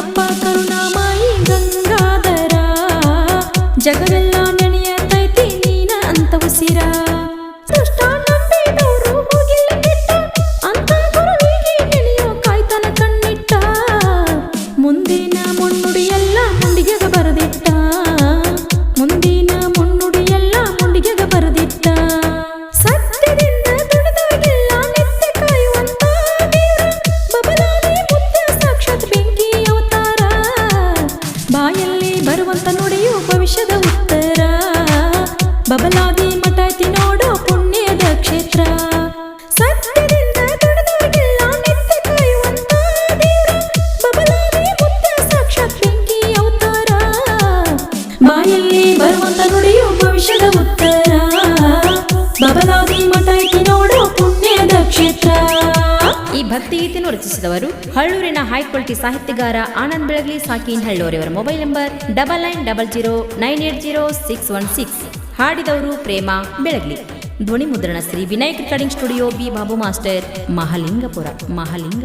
ಅಯ್ಯಪ್ಪ ಕರುಣಾಮಾಯಿ ಗಂಗಾಧರ ಜಗವೆಲ್ಲ ನೆನೆಯತೈತಿ ನೀನ ಅಂತ ಉಸಿರ. ಅಂತ ಕಾಯ್ತನ ಕಣ್ಣಿಟ್ಟ. ಮುಂದಿನ ಮುನ್ನುಡಿ ಬಾಯಲ್ಲಿ ಬರುವಂತ ನುಡಿಯು ಭವಿಷ್ಯದ ಉತ್ತರ. ಬಬಲಾಗಿ ಮಠಾಯ್ತಿ ನೋಡೋ ಪುಣ್ಯದ ಕ್ಷೇತ್ರ. ಸತ್ಯದಿಂದ ಸಾಕ್ಷಾತ್ ಬೆಂಕಿ ಅವತಾರ. ಬಾಯಲ್ಲಿ ಬರುವಂತ ನುಡಿಯು ಭವಿಷ್ಯದ ಉತ್ತರ. ಭಕ್ತಿಗೀತೆಯನ್ನು ರಚಿಸಿದವರು ಹಳ್ಳೂರಿನ ಹೈ ಕ್ವಾಲಿಟಿ ಸಾಹಿತ್ಯಗಾರ ಆನಂದ್ ಬೆಳಗಲಿ, ಸಾಕಿನ್ ಹಳ್ಳೂರಿಯವರ mobile number double nine double zero nine eight zero six one six. ಹಾಡಿದವರು Prema Belagali. ಧ್ವನಿ ಮುದ್ರಣ Shri Vinayak recording studio, B Babu master, Mahalingapura Mahalingapura